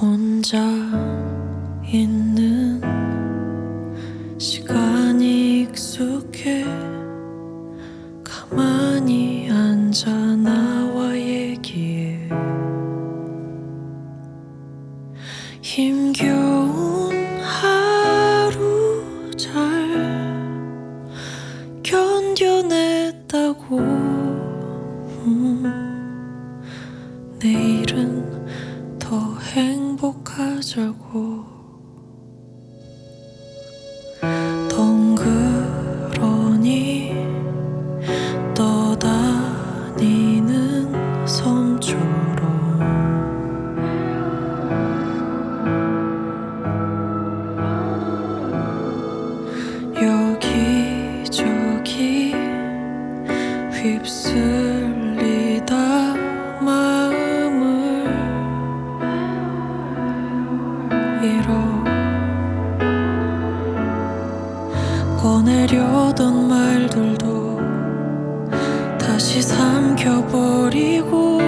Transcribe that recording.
혼자 있는 시간이 익숙해. 가만히 앉아 나와 얘기해. 힘겨운 더 행복하자고. 덩그러니 떠다니는 섬처럼 여기저기 휩쓸 잃어 꺼내려던 말들도 다시 삼켜버리고